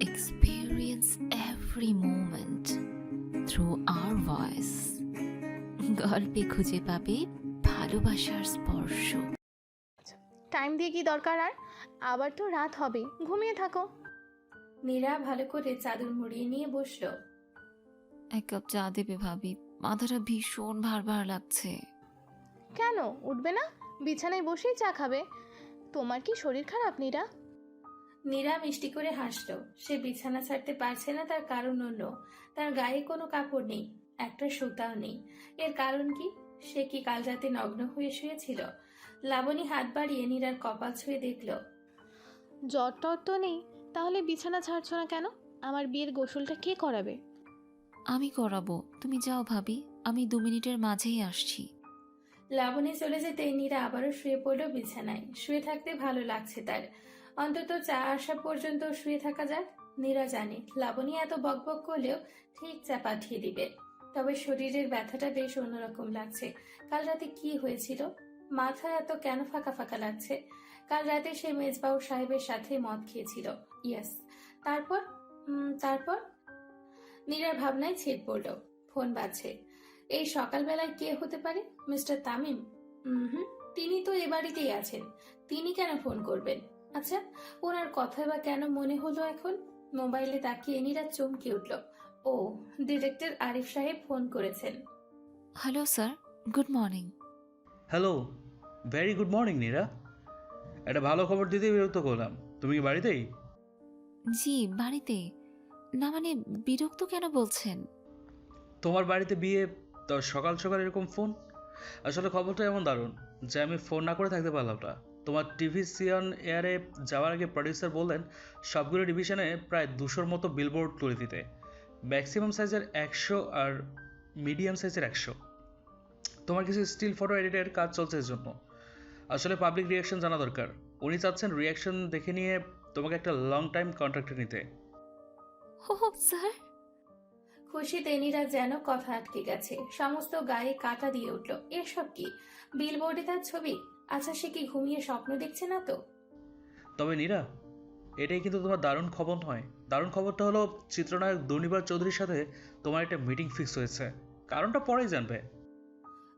experience every moment through our voice. গল্পে খুঁজে পাবে ভালোবাসার স্পর্শ। টাইম দিয়ে কি দরকার আর? আবার তো রাত হবে। ঘুমিয়ে থাকো। নীরা ভালো করে চাদর মুড়িয়ে নিয়ে বসল। এক কাপ চা দেবে ভাবি। মাথাটা ভীষণ ভার ভার লাগছে। কেন? উঠবে না? বিছানায় বসেই চা খাবে। তোমার কি শরীর খারাপ নীরা নীরা মিষ্টি করে হাসলো। সে বিছানা ছাড়তে পারছে না তার কারণ অন্য। তার গায়ে কোনো কাপড় নেই একটা সুতাও নেই। এর কারণ কি? সে কি কাল রাতে নগ্ন হয়ে শুয়েছিল? লাবণী হাত বাড়িয়ে নীরার কপাল ছুঁয়ে দেখল। জ্বর টর তো নেই তাহলে বিছানা ছাড়ছো না কেন? আমার বিয়ের গোসলটা কে করাবে? আমি করাবো তুমি যাও ভাবি আমি দু মিনিটের মাঝেই আসছি। লাবণী চলে যেতে নীরা আবারও শুয়ে পড়ল বিছানায়। শুয়ে থাকতে ভালো লাগছে তার। অন্তত চা আসা পর্যন্ত শুয়ে থাকা যাক। নীরা জানে, লাবণী এত বকবক করলেও ঠিক চা পাঠিয়ে দিবে। তবে শরীরের ব্যথাটা বেশ অন্যরকম লাগছে। কাল রাতে কি হয়েছিল? মাথা এত কেন ফাঁকা ফাঁকা লাগছে? কাল রাতে সে মেজবাউ সাহেবের সাথে মদ খেয়েছিল। ইয়েস। তারপর? তারপর? নীরার ভাবনায় ছেদ পড়ল। ফোন বাজছে। এই সকালবেলায় কে হতে পারে? মিস্টার তামিম? হুম, তিনি তো এ বাড়িতেই আছেন। তিনি কেন ফোন করবেন? আচ্ছা ওনার কথা বা কেন মনে হলো এখন? মোবাইলে তাকিয়ে নীরা চমকে উঠল। ও ডিরেক্টর আরিফ সাহেব ফোন করেছেন। Hello sir good morning. Hello very good morning Nira. একটা ভালো খবর দিতে বিরক্ত করলাম তুমি কি বাড়িতেই? জি বাড়িতে। না মানে বিরক্ত কেন বলছেন? তোমার বাড়িতে বিয়ে তো সকাল সকাল এরকম ফোন? আসলে খবরটা এমন দারুণ যে আমি ফোন না করে থাকতে পারলাম না। তোমার টিভি সিয়ন এয়ারে যাওয়ার আগে প্রডিউসার বললেন, সবগুলো ডিভিশনে প্রায় দুশোর মতো বিলবোর্ড তুলে দিতে। ম্যাক্সিমাম সাইজের একশো আর মিডিয়াম সাইজের একশো। তোমার কিছু স্টিল ফটো এডিটের কাজ চলছে এর জন্য। আসলে পাবলিক রিয়াকশন জানা দরকার। উনি চাচ্ছেন রিয়াকশন দেখে নিয়ে তোমাকে একটা লং টাইম কন্ট্রাক্টে নিতে। ও, স্যার? যেন কথা আটকে গেছে। সমস্ত গায়ে কাটা দিয়ে উঠল। এসব কি? বিলবোর্ডে তার ছবি? আচ্ছা সে কি ঘুমিয়ে স্বপ্ন দেখছে না তো? তবে নীরা এটাই কিন্তু তোমার দারুণ খবর নয়। দারুণ খবরটা হলো চিত্রনায়ক দুর্নিবার চৌধুরীর সাথে তোমার একটা মিটিং ফিক্স হয়েছে। কারণটা পরেই জানবে।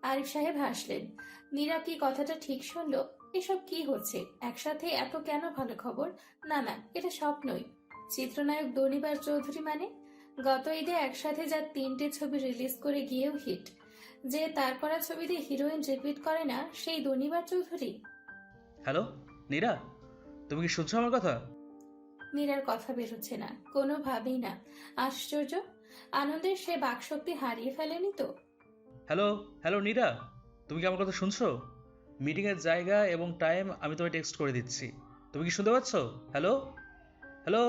আরিফ সাহেব হাসলেন। নীরা কি কথাটা ঠিক শুনলো? এসব কি হচ্ছে? একসাথে এত কেন ভালো খবর? না না এটা স্বপ্নই। চিত্রনায়ক দনিবার চৌধুরী মানে? গত ঈদে একসাথে যার তিনটে ছবি রিলিজ করে গিয়েও হিট যে তার করা ছবিতে হিরোইন রিপিট করে না সেই দনিবার চৌধুরী। হ্যালো নীরা? তুমি কি শুনছো আমার কথা? নীরার কথা বেরোচ্ছে না কোনো কোনোভাবেই না। আশ্চর্য আনন্দের সে বাকশক্তি হারিয়ে ফেলেনি তো? Hello hello Nira? তুমি কি আমার কথা শুনছো? মিটিংয়ের জায়গা এবং টাইম আমি তোমায় টেক্সট করে দিচ্ছি। তুমি কি শুনতে পাচ্ছ? Hello hello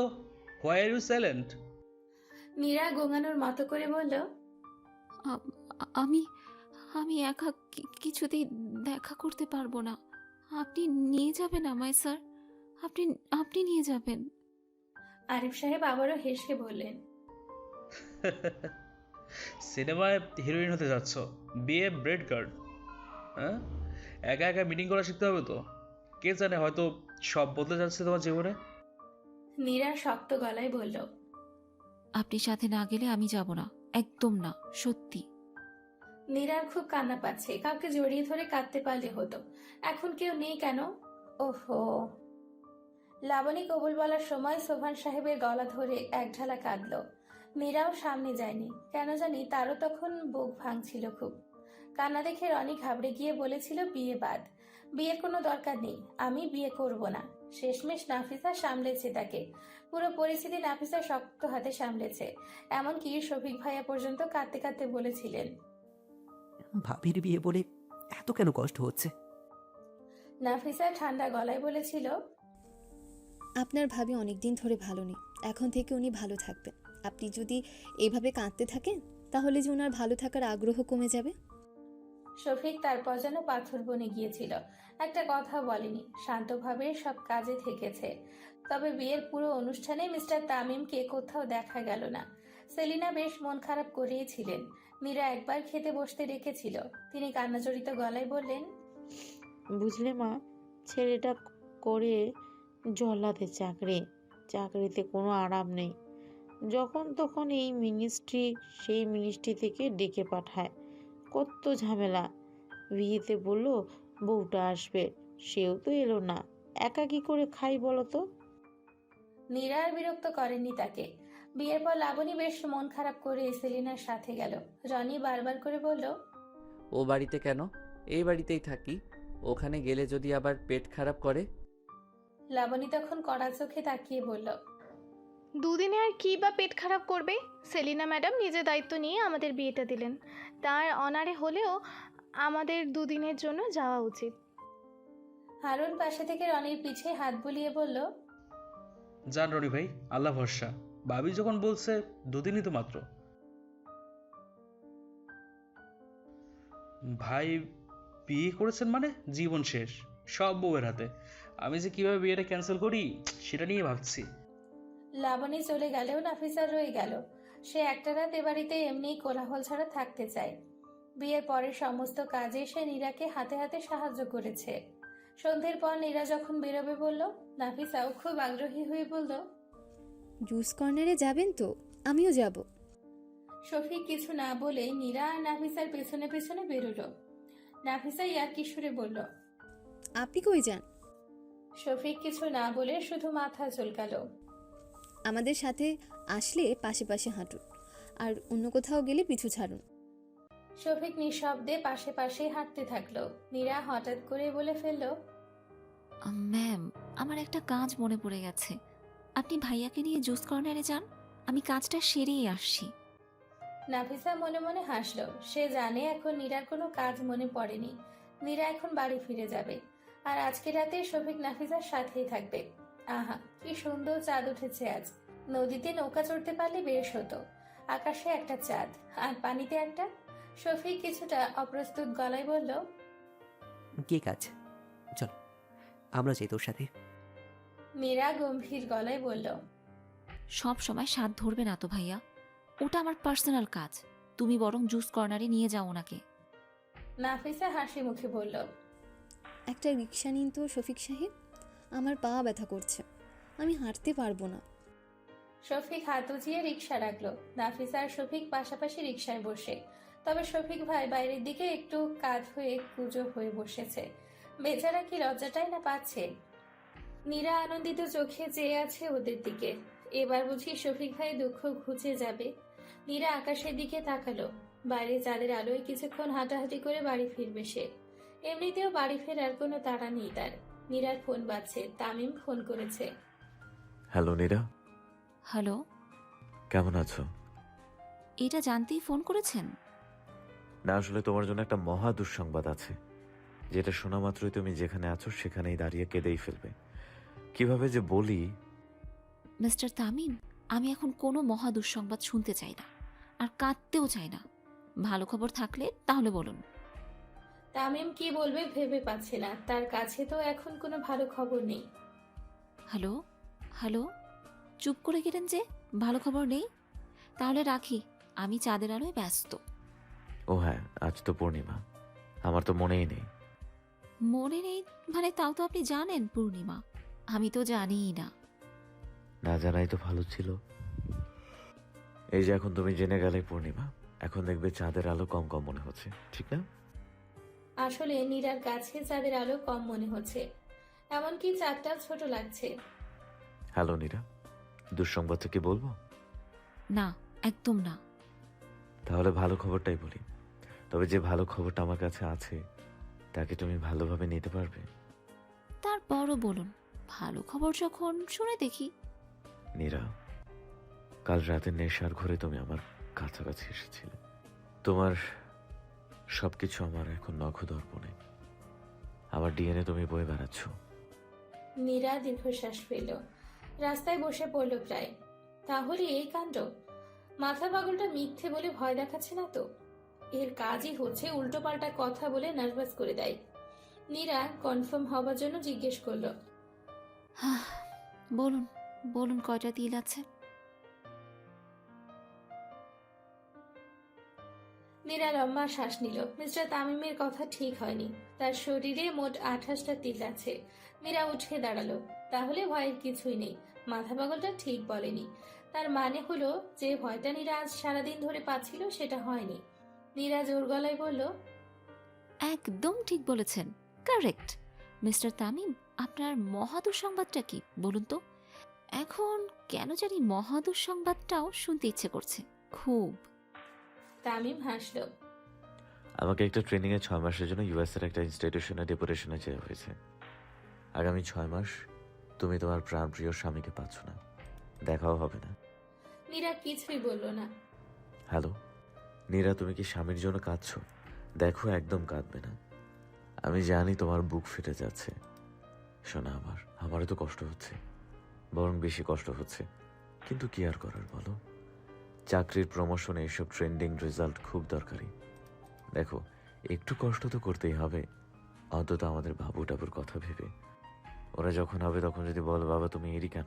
why are you silent Nira গোঙানোর মতো করে বলল আমি আমি একা কিছুতেই দেখা করতে পারব না। আপনি নিয়ে যাবেন আমায় স্যার। আপনি আপনি নিয়ে যাবেন। আরিফ সাহেব আবারও হেসে বললেন সিনেমায় হিরোইন হতে যাচ্ছ বিয়ে ব্রেড কার্ড হ্যাঁ? একা একা মিটিং করা শিখতে হবে তো। কে জানে হয়তো সব বদলে যাচ্ছে তোমার জীবনে? নীরা শক্ত গলায় বলল আপনি সাথে না গেলে আমি যাব না একদম না সত্যি। নীরার খুব কান্না পাচ্ছে। কাউকে জড়িয়ে ধরে কাঁদতে পারলে হতো। এখন কেউ নেই কেন? ওহো। লাবণী কবুল বলার সময় সোভান সাহেবের গলা ধরে এক ঢালা কাঁদল। মীরাও সামনে যায়নি। কেন জানি তারও তখন বুক ভাঙছিল খুব। কান্না দেখে রনি ঘাবড়ে গিয়ে বলেছিল, বিয়ে বাদ। বিয়ের কোনো দরকার নেই। আমি বিয়ে করব না। শেষমেশ নাফিসা সামলেছে তাকে। পুরো পরিস্থিতি নাফিসা শক্ত হাতে সামলেছে। এমনকি শফিক ভাইয়া পর্যন্ত কাঁদতে কাঁদতে বলেছিলেন ভাবির বিয়ে বলে এত কেন কষ্ট হচ্ছে? নাফিসা ঠান্ডা গলায় বলেছিল আপনার ভাবি অনেক দিন ধরে ভালো নেই। এখন থেকে উনি ভালো থাকবেন। আপনি যদি এইভাবে কাঁদতে থাকেন তাহলে যে ওনার ভালো থাকার আগ্রহ কমে যাবে। শফিক তারপর যেন পাথর বনে গিয়েছিল। একটা কথা বলেনি শান্তভাবে সব কাজে থেকেছে। তবে বিয়ের পুরো অনুষ্ঠানে মিস্টার তামিমকে কোথাও দেখা গেল না। সেলিনা বেশ মন খারাপ করেইছিলেন মীরা একবার খেতে বসতে রেখেছিল তিনি কান্নাজড়িত গলায় বললেন বুঝলে মা ছেলেটা করে জল্লাদের চাকরি চাকরিতে কোনো আরাম নেই। যখন তখন এই মিনিস্ট্রি সেই মিনিস্ট্রি থেকে ডেকে পাঠায়। কত ঝামেলা। বিয়েতে বলল বউটা আসবে সেও তো এলো না। একা কি করে খাই বলো তো? নীরা আর বিরক্ত করেনি তাকে। বিয়ের পর লাবণী বেশ মন খারাপ করে সেলিনার সাথে গেল। রনি বারবার করে বলল ও বাড়িতে কেন? এই বাড়িতেই থাকি। ওখানে গেলে যদি আবার পেট খারাপ করে? লাবণী তখন কড়া চোখে তাকিয়ে বলল দুদিনে আর কি বা পেট খারাপ করবে? সেলিনা ম্যাডাম নিজে দায়িত্ব নিয়ে আমাদের বিয়েটা দিলেন। তার অনারে হলেও আমাদের দুদিনের জন্য যাওয়া উচিত। হারুন পাশে থেকে রনির পিঠে হাত বুলিয়ে বলল যান রনি ভাই আল্লাহ ভরসা। ভাবি যখন বলছে, দুদিনই তো মাত্র। ভাই বিয়ে করেছেন মানে জীবন শেষ, সব বউয়ের হাতে। আমি যে কীভাবে বিয়েটা ক্যান্সেল করি, সেটা নিয়ে ভাবছি। লাবণী চলে গেলেও নাফিসা রয়ে গেল। সে একটা রাত এ বাড়িতে এমনিই কোলাহল ছাড়া থাকতে চায়। বিয়ের পরের সমস্ত কাজে সে নীরাকে হাতে হাতে সাহায্য করেছে। সন্ধ্যের পর নীরা যখন বেরোবে বলল, নাফিসাও খুব আগ্রহী হয়ে বলল জুস কর্নারে যাবেন তো? আমিও যাব। শফিক কিছু না বলে নীরা আর নাফিসার পেছনে পেছনে বেরোলো। নাফিসা ইয়ার কিশোরে বলল আপনি কই যান? শফিক কিছু না বলে শুধু মাথা চুলকালো। আমাদের সাথে আসলে পাশে পাশে হাঁটুন আর অন্য কোথাও গেলে পিছু ছাড়ুন। শফিক নিঃশব্দে পাশে পাশে হাঁটতে থাকল। নীরা হঠাৎ করে বলে ফেলল ম্যাম আমার একটা কাজ মনে পড়ে গেছে। আপনি ভাইয়াকে নিয়ে জুস কর্নারে যান আমি কাজটা সেরেই আসছি। নাফিসা মনে মনে হাসলো। সে জানে এখন নীরার কোনো কাজ মনে পড়েনি। নীরা এখন বাড়ি ফিরে যাবে। আর আজকে রাতে শফিক নাফিসার সাথেই থাকবে। আহা কি সুন্দর চাঁদ উঠেছে আজ। নদীতে নৌকা চড়তে পারলে বেশ হতো। আকাশে একটা চাঁদ আর পানিতে একটা? শফিক কিছুটা অপ্রস্তুত গলায় বলল কে কাজ? চল আমরা যাই তোর সাথে। মীরা গম্ভীর গলায় বলল সব সময় স্বাদ ধরবে না তো ভাইয়া। ওটা আমার পার্সোনাল কাজ। তুমি বরং জুস কর্নারে নিয়ে যাও ওনাকে। নাফিসা হাসি মুখে বলল একটা রিক্সা নিন তো শফিক সাহেব। আমার পা ব্যথা করছে। আমি হাঁটতে পারব না। শফিক হাত উঁচিয়ে রিক্সা রাখল নাফিসা আর শফিক পাশাপাশি রিক্সায় বসে। তবে শফিক ভাই বাইরের দিকে একটু কাত হয়ে কুজো হয়ে বসেছে। বেচারা কি লজ্জাটাই না পাচ্ছে? নীরা আনন্দিত চোখে চেয়ে আছে ওদের দিকে। এবার বুঝি শফিক ভাই দুঃখ ঘুচে যাবে। নীরা আকাশের দিকে তাকালো। বাইরে চাঁদের আলোয় কিছুক্ষণ হাঁটাহাঁটি করে বাড়ি ফিরবে সে। এমনিতেও বাড়ি ফেরার কোনো তাড়া নেই তার। নীরার ফোন বাজছে। তামিম ফোন করেছে। হ্যালো নীরা। হ্যালো। কেমন আছো? এটা জানতেই ফোন করেছেন? না আসলে তোমার জন্য একটা মহা দুঃসংবাদ আছে। যেটা শোনা মাত্রই তুমি যেখানে আছো সেখানেই দাঁড়িয়ে কেঁদেই ফেলবে। কীভাবে যে বলি? মিস্টার তামিম আমি এখন কোনো মহা দুঃসংবাদ শুনতে চাই না আর কাঁদতেও চাই না। ভালো খবর থাকলে তাহলে বলুন। তামিম কি বলবে ভেবে পাচ্ছে না তার কাছে তো এখন কোনো ভালো খবর নেই। হ্যালো হ্যালো চুপ করে গেলেন যে ভালো খবর নেই? তাহলে রাখি আমি চাঁদের আলোয় ব্যস্ত। ও হ্যাঁ আজ তো পূর্ণিমা আমার তো মনেই নেই। মনে নেই মানে তাও তো আপনি জানেন পূর্ণিমা। আমি তো জানিই না। না জানাই তো ভালো ছিল। এই যে এখন তুমি জেনে গেলে পূর্ণিমা এখন দেখবে চাঁদের আলো কম কম মনে হচ্ছে ঠিক না? আসলে নীরার কাছে চাঁদের আলো কম মনে হচ্ছে এমনকি চাঁদটা ছোট লাগছে। হ্যালো নীরা দুঃসংবাদটা কি বলব? না একদম না। তাহলে ভালো খবরটাই বলি। তবে যে ভালো খবরটা আমার কাছে আছে তাকে তুমি ভালোভাবে নিতে পারবে? তারপরও বলুন। ভালো খবর যখন শুনে দেখি। নীরা কাল রাতে নেশার ঘরে তুমি আমার কাছাকাছি এসেছিলে। তোমার সবকিছু আমার এখন নখদর্পণে আমার ডিএনএ তুমি বয়ে বেড়াচ্ছ। নীরা দীর্ঘশ্বাস ফেল রাস্তায় বসে পড়ল প্রায়। তাহলে এই কাণ্ড? মাথা পাগলটা মিথ্যে বলে ভয় দেখাচ্ছে না তো? এর কাজই হচ্ছে উল্টোপাল্টা কথা বলে নার্ভাস করে দেয়। নীরা কনফার্ম হবার জন্য জিজ্ঞেস করল হাহ, বলুন বলুন কয়টা তিল আছে? মীরা লম্বা শ্বাস নিল। মিস্টার তামিমের কথা ঠিক হয়নি। তার শরীরে মোট আঠাশটা তিল আছে। মীরা উঠে দাঁড়াল। তাহলে ভয়ের কিছুই নেই। মাথা পাগলটা ঠিক বলেনি। তার মানে হলো যে ভয়টা নীরা আজ সারাদিন ধরে পাচ্ছিল সেটা হয়নি। নীরা জোর গলায় বলল একদম ঠিক বলেছেন। কারেক্ট। মিস্টার তামিম আপনার মহাদুর সংবাদটা কি বলুন তো? এখন কেন জানি মহাদুর সংবাদটাও শুনতে ইচ্ছে করছে খুব। তামিম হাসলো। আমাকে একটা ট্রেনিংয়ে ছয় মাসের জন্য ইউএসের একটা ইনস্টিটিউশনে ডেপুটেশনে যেতে হয়েছে। আগামী ছয় মাস তুমি তোমার প্রাণপ্রিয় স্বামীকে পাচ্ছ না দেখাও হবে না। নীরা কিছুই বলল না। হ্যালো নীরা তুমি কি স্বামীর জন্য কাঁদছো? দেখো একদম কাঁদবে না। আমি জানি তোমার বুক ফেটে যাচ্ছে। শোনা আমার আমারও তো কষ্ট হচ্ছে বরং বেশি কষ্ট হচ্ছে। কিন্তু কি আর করার বলো? চাকরির প্রমোশনে এসব ট্রেন্ডিং রেজাল্ট খুব দরকারি। দেখো একটু কষ্ট তো করতেই হবে। অন্তত আমাদের বাবু টাবুর কথা ভেবে। ওরা যখন হবে তখন যদি বলো বাবা তুমি এরই কেন?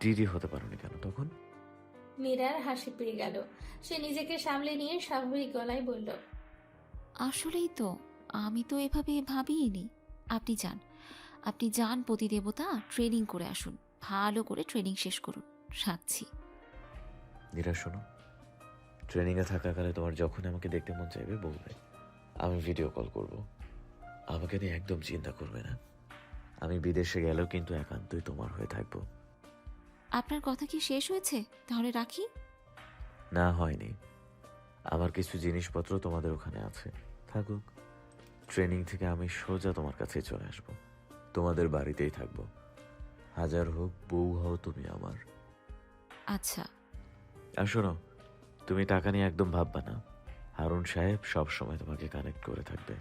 ডিডি হতে পারোনি কেন? তখন? নীরার হাসি পেয়ে গেল। সে নিজেকে সামলে নিয়ে স্বাভাবিক গলায় বলল আসলেই তো আমি তো এভাবে ভাবিনি আপনি যান আপনি যান পতিদেবতা ট্রেনিং করে আসুন। ভালো করে ট্রেনিং শেষ করুন। রাখছি। নীরা শোনো। ট্রেনিংয়ে থাকাকালে তোমার যখন আমাকে দেখতে মন চাইবে বলবে আমি ভিডিও কল করব। আমাকে নিয়ে একদম চিন্তা করবে না। আমি বিদেশে গেলেও কিন্তু একান্তই তোমার হয়ে থাকব। আপনার কথা কি শেষ হয়েছে? তাহলে রাখি। না হয়নি। আমার কিছু জিনিসপত্র তোমাদের ওখানে আছে। থাকুক। ট্রেনিং থেকে আমি সোজা তোমার কাছে চলে আসব। তোমাদের বাড়িতেই থাকব। হাজার হোক বউ হও তুমি আমার। আচ্ছা। আর শোনো তুমি টাকা নিয়ে একদম ভাববা না। হারুন সাহেব সব সময় তোমাকে কানেক্ট করে থাকবে।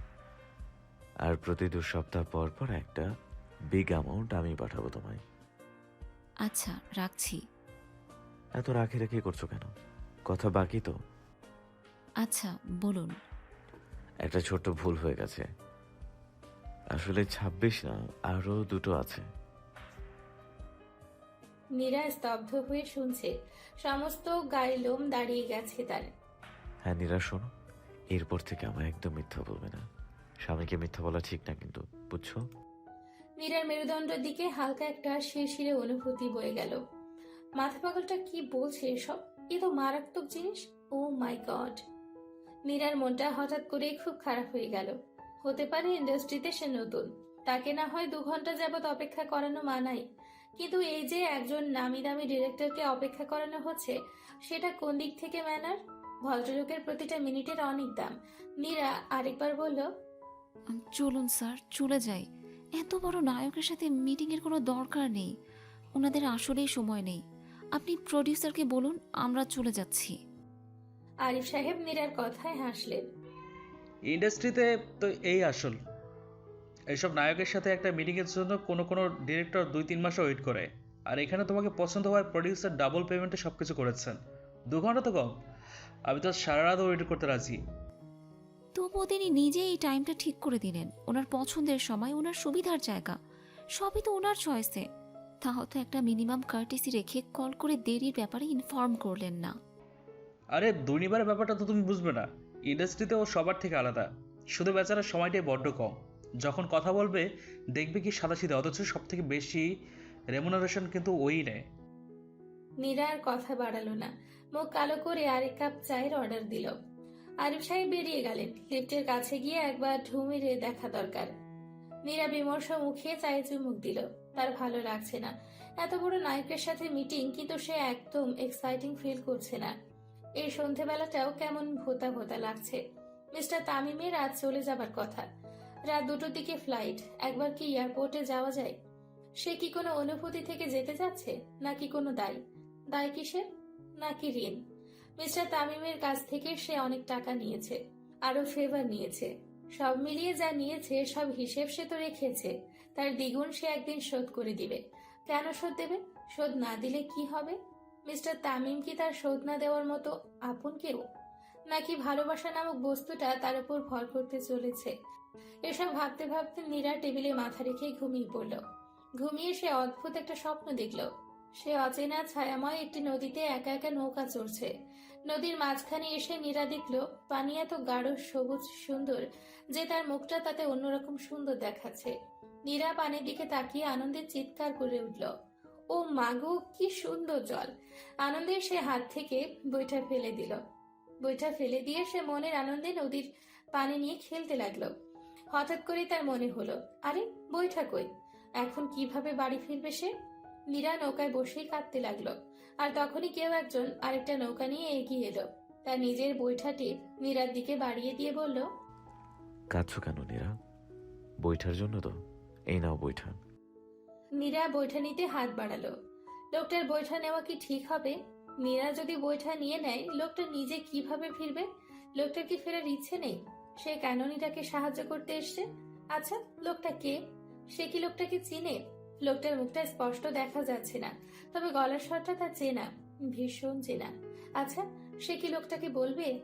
আর প্রতি দু সপ্তাহ পর পর একটা বিগ অ্যামাউন্ট আমি পাঠাবো তোমায়। আচ্ছা রাখছি। এত রাখি রেখে করছ কেন? কথা বাকি তো। আচ্ছা বলুন। একটা ছোট্ট ভুল হয়ে গেছে। আসলে ছাব্বিশ না আরও দুটো আছে। নীরা স্তব্ধ হয়ে শুনছে সমস্ত গায়ে লোম দাঁড়িয়ে গেছে তার। হ্যাঁ নীরা শোনো এরপর থেকে আমায় একদম মিথ্যা বলবে না। স্বামীকে মিথ্যা বলা ঠিক না কিন্তু বুঝছ? নীরার মেরুদণ্ডের দিকে হালকা একটা শিরশিরে অনুভূতি বয়ে গেল। মাথা পাগলটা কি বলছে এসব? এ তো মারাত্মক জিনিস। ও মাই গড নীরার মনটা হঠাৎ করে খুব খারাপ হয়ে গেল। হতে পারে ইন্ডাস্ট্রিতে সে নতুন। তাকে না হয় দু ঘণ্টা যাবৎ অপেক্ষা করানো মানাই কিন্তু এই যে একজন নামি দামি ডিরেক্টরকে অপেক্ষা করানো হচ্ছে সেটা কোন দিক থেকে ম্যানার? ভদ্রলোকের প্রতিটা মিনিটের অনেক দাম। মীরা আরেকবার বলল চলুন স্যার চলে যাই। এত বড় নায়কের সাথে মিটিংয়ের কোনো দরকার নেই। ওনাদের আসলেই সময় নেই। আপনি প্রডিউসারকে বলুন আমরা চলে যাচ্ছি। আরিফ সাহেব নীরার কথায় হাসলেন। ইন্ডাস্ট্রিতে তো এই আসল। এইসব নায়কের সাথে একটা মিটিংয়ের জন্য কোনো কোনো ডিরেক্টর দুই তিন মাসও ওয়েট করে। আর এখানে তোমাকে পছন্দ হওয়ার প্রডিউসার ডাবল পেমেন্টে সব কিছু করেছেন। দু ঘণ্টা তো কম। আমি তো সারা রাত ওয়েট করতে রাজি। তবুও তিনি নিজেই এই টাইমটা ঠিক করে দিলেন। ওনার পছন্দের সময় ওনার সুবিধার জায়গা। সবই তো ওনার চয়েসে তো একটা মিনিমাম কার্টিসি রেখে কল করে দেরির ব্যাপারে ইনফর্ম করলেন না। আরে দুর্নিবারের ব্যাপারটা তো তুমি বুঝবে না। ইন্ডাস্ট্রিতে ও সবার থেকে আলাদা। শুধু বেচারার সময়টাই বড্ড কম। যখন কথা বলবে, দেখবে কি সাদাসিধে, অথচ সব থেকে বেশি রেমুনারেশন কিন্তু ওই নেয়। নীরা আর কথা বাড়ালো না। মুখ কালো করে আরেক কাপ চায়ের অর্ডার দিল। আরিফ সাহেব বেরিয়ে গেলেন। লিফটের কাছে গিয়ে একবার ঢু মেরে দেখা দরকার। নীরা বিমর্ষ মুখে চায়ে চুমুক দিল। তার ভালো লাগছে না। এত বড় নায়কের সাথে মিটিং কিন্তু সে একদম এক্সাইটিং ফিল করছে না। এই সন্ধেবেলাটাও কেমন ভোতা ভোতা লাগছে। মিস্টার তামিমের রাত চলে যাবার কথা। রাত দুটোর দিকে ফ্লাইট একবার কি এয়ারপোর্টে যাওয়া যায়? সে কি কোনো অনুভূতি থেকে যেতে যাচ্ছে, নাকি কোনো দায়? দায় কিসের? নাকি ঋণ? মিস্টার তামিমের কাছ থেকে সে অনেক টাকা নিয়েছে আরও ফেভার নিয়েছে। সব মিলিয়ে যা নিয়েছে, সব হিসেব সে তো রেখেছে। তার দ্বিগুণ সে একদিন শোধ করে দিবে। কেন শোধ দেবে? শোধ না দিলে কি হবে? মিস্টার তামিম কি তার শোধ না দেওয়ার মতো আপন কেউ? নাকি ভালোবাসা নামক বস্তুটা তার উপর ভর করতে চলেছে? এসব ভাবতে ভাবতে নীরা টেবিলে মাথা রেখে ঘুমিয়ে পড়ল। ঘুমিয়ে সে অদ্ভুত একটা স্বপ্ন দেখল। সে অচেনা ছায়াময় একটি নদীতে একা একা নৌকা চড়ছে। নদীর মাঝখানে এসে নীরা দেখল, পানি এত গাঢ়, সবুজ, সুন্দর, যে তার মুখটা তাতে অন্যরকম সুন্দর দেখাচ্ছে। নীরা পানির দিকে তাকিয়ে আনন্দে চিৎকার করে উঠল। ও মাগো কি সুন্দর জল। আনন্দে সে হাত থেকে বইটা ফেলে দিল। বইটা ফেলে দিয়ে সে মনের আনন্দে নদীর পানি নিয়ে খেলতে লাগল। হঠাৎ করে তার মনে হলো, আরে বইটা কই? এখন কীভাবে বাড়ি ফিরবে সে? মীরা নৌকায় বসেই কাঁদতে লাগল। আর তখনই কেউ একজন আরেকটা নৌকা নিয়ে এগিয়ে এলো। তার নিজের বৈঠাটি মীরার দিকে বাড়িয়ে দিয়ে বলল, কাঁদছো কেন নীরা বইটার জন্য তো। এই নাও বইটা মীরা বৈঠা নিতে হাত বাড়ালো। লোকটার বৈঠা নেওয়া কি ঠিক হবে? মীরা যদি বৈঠা নিয়ে নেয় লোকটা নিজে কীভাবে ফিরবে? লোকটার কি ফেরার ইচ্ছে নেই? সে কেন নীরাকে সাহায্য করতে এসছে? আচ্ছা লোকটা কে? সে কি লোকটাকে চিনে? লোকটার মুখটা স্পষ্ট দেখা যাচ্ছে না তবে গলার স্বরটা তা চেনা ভীষণ চেনা। আচ্ছা সে কি লোকটাকে বলবে?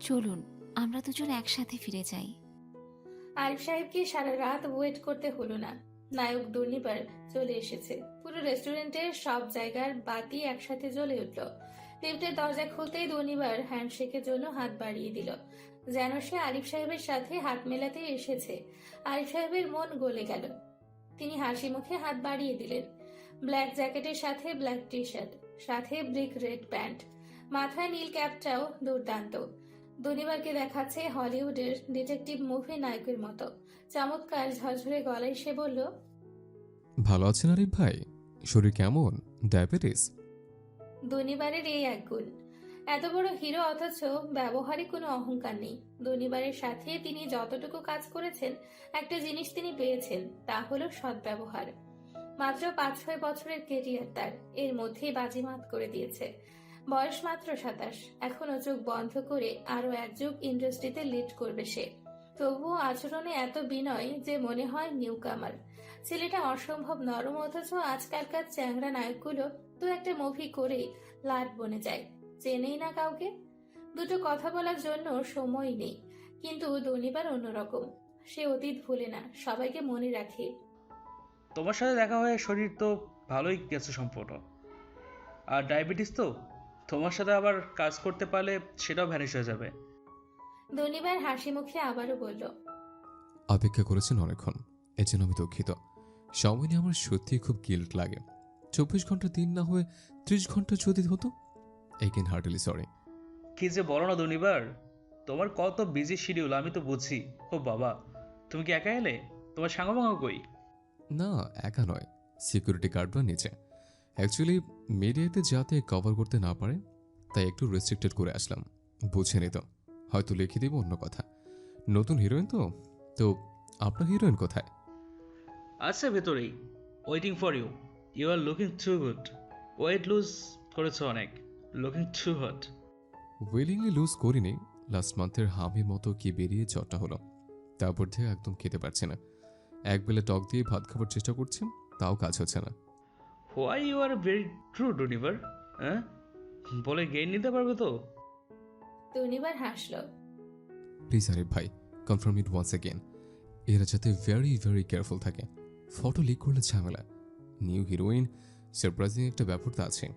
চলুন আমরা দুজন একসাথে ফিরে যাই। আরিফ সাহেবকে সারা রাত ওয়েট করতে হলো না। নায়ক দুর্নিবার চলে এসেছে। পুরো রেস্টুরেন্টের সব জায়গার বাতি একসাথে জ্বলে উঠল। লিফটের দরজা খুলতেই দুর্নিবার হ্যান্ডশেকের জন্য হাত বাড়িয়ে দিল। যেন সে আরিফ সাহেবের সাথে হাত মেলাতে এসেছে। আরিফ সাহেবের মন গলে গেল। তিনি হাসি মুখে হাত বাড়িয়ে দিলেন। ব্ল্যাক জ্যাকেটের সাথে ব্ল্যাক টি শার্ট সাথে ব্রিক রেড প্যান্ট মাথায় নীল ক্যাপটাও দুর্দান্ত। দুনিবারকে দেখাচ্ছে হলিউডের ডিটেকটিভ মুভি নায়কের মতো। চমৎকার ঝরঝরে গলায় সে বলল ভালো আছেন আরিফ ভাই? শরীর কেমন? ডায়াবেটিস? দুনিবারের এই এক গুণ এত বড় হিরো অথচ ব্যবহারে কোনো অহংকার নেই। দুনিবারের সাথে তিনি যতটুকু কাজ করেছেন একটা জিনিস তিনি পেয়েছেন তা হলো সদ্ব্যবহার। মাত্র পাঁচ ছয় বছরের কেরিয়ার তার। এর মধ্যেই বাজিমাত করে দিয়েছে। বয়স মাত্র সাতাশ। এখনও চোখ বন্ধ করে আরও এক যুগ ইন্ডাস্ট্রিতে লিড করবে সে। তবুও আচরণে এত বিনয় যে মনে হয় নিউ কামার ছেলেটা অসম্ভব নরম অথচ আজকালকার চ্যাংড়া নায়কগুলো তো একটা মুভি করেই লাট বনে যায়। চেনেই না কাউকে? দুটো কথা বলার জন্য সময় নেই, কিন্তু দনিবার অন্যরকম। সে অতীত ভুলে না, সবাইকে মনে রাখে। তোমার সাথে দেখা হয়ে শরীর তো ভালোই গেছে সম্পূর্ণ। আর ডায়াবেটিস তো? তোমার সাথে আবার কাজ করতে পারলে সেটাও ভ্যানিশ হয়ে যাবে। দনিবার হাসি মুখে আবারও বলল অপেক্ষা করেছেন অনেকক্ষণ এর জন্য আমি দুঃখিত। সময় নিয়ে আমার সত্যি খুব গিল্ট লাগে। চব্বিশ ঘণ্টা দিন না হয়ে ত্রিশ ঘণ্টা যদি হতো? এগেন হার্টলি সরি কি যে বলো না দুনিবার তোমার কত বিজি শিডিউল আমি তো বুঝি। ও বাবা তুমি কি একা এলে? তোমার সাঙ্গমাঙ্গ কই? না একা নয়। সিকিউরিটি গার্ডরা নিচে। অ্যাকচুয়ালি মিডিয়াতে যাতে কভার করতে না পারে তাই একটু রেস্ট্রিক্টেড করে আসলাম। বুঝে নিত হয়তো লিখে দেব অন্য কথা। নতুন হিরোইন তো? তো আপনার হিরোইন কোথায়? আছে ভেতরেই। Waiting for you you are looking too good weight lose করেছ অনেক। Looking too hot willingly lose করিনি। লাস্ট মান্থের হামির মতো কি বেরিয়ে চটটা হলো? তারপর থেকে একদম খেতে পারছি না। এক বেলে টক দিয়ে ভাত খাবার চেষ্টা করছি তাও কাজ হচ্ছে না। Why you are very true ডুনিভার হ্যাঁ বলে গেইন নিতে পারবে তো? দনিবার হাসলো। প্লিজ আরিফ ভাই কনফার্ম ইট ওয়ান্স অ্যাগেন এরা যাতে ভেরি ভেরি কেয়ারফুল থাকে। ফটো লিক করলে ঝামেলা। নিউ হিরোইন সারপ্রাইজিং একটা ব্যাপার তো আছে।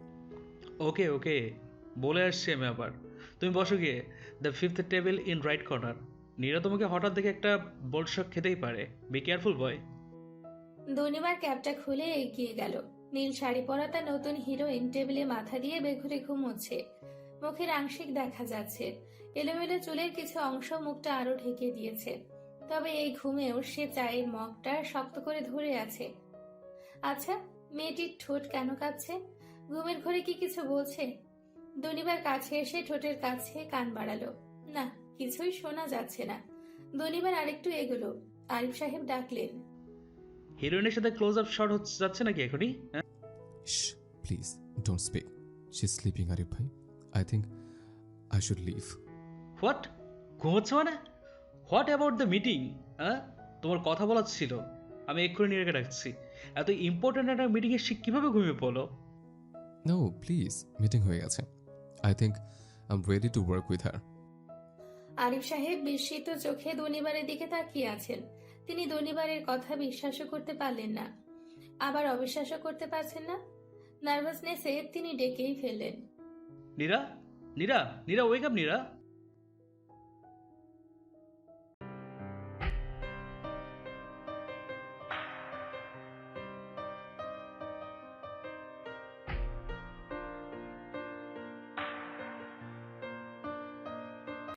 ওকে ওকে বলে আসছি আমি আবার। তুমি বসো গিয়ে। The fifth table in right corner Nira তোমাকে হঠাৎ দেখে একটা বোল্ড শক খেতেই পারে। বি কেয়ারফুল বয় দনিবার ক্যাপটা খুলে এগিয়ে গেল। নীল শাড়ি পরা তার নতুন হিরোইন টেবিলে মাথা দিয়ে বেঘুরে ঘুমোচ্ছে। মুখের আংশিক দেখা যাচ্ছে। এলোমেলো চুলের কিছু অংশ মুখটা আরও ঢেকে দিয়েছে। তবে এই ঘুমেও সে চায়ের মগটা শক্ত করে ধরে আছে। আচ্ছা মেয়েটির ঠোঁট কেন কাঁপছে? ঘুমের ঘরে কি কিছু বলছে? দনিবার কাছে এসে ঠোঁটের কাছে কান বাড়ালো। না, কিছুই শোনা যাচ্ছে না। দনিবার আরেকটু এগোলো। আরিফ সাহেব ডাকলেন। হিরোইনের সাথে ক্লোজ আপ শট হচ্ছে, যাচ্ছে নাকি এখনই? হ্যাঁ? Please don't speak she sleeping Arif ভাই I think I should leave what ঘুমোচ্ছে মানে? হোয়াট অ্যাবাউট দ্য মিটিং হ্যাঁ তোমার কথা বলার ছিল। আমি এক্ষুনি নিয়ে ডাকছি। এত ইম্পর্ট্যান্ট একটা মিটিংয়ে সে কীভাবে ঘুমিয়ে পড়ল? নো প্লিজ মিটিং হয়ে গেছে। I think I am ready to work with her Arif সাহেব বিস্মিত চোখে দনিবারের দিকে তাকিয়ে আছেন। তিনি দনিবারের কথা বিশ্বাসও করতে পারলেন না। আবার অবিশ্বাসও করতে পারছেন না। নার্ভাসনেসে তিনি ডেকেই ফেলেন Neera? Nira? Neera wake up Neera.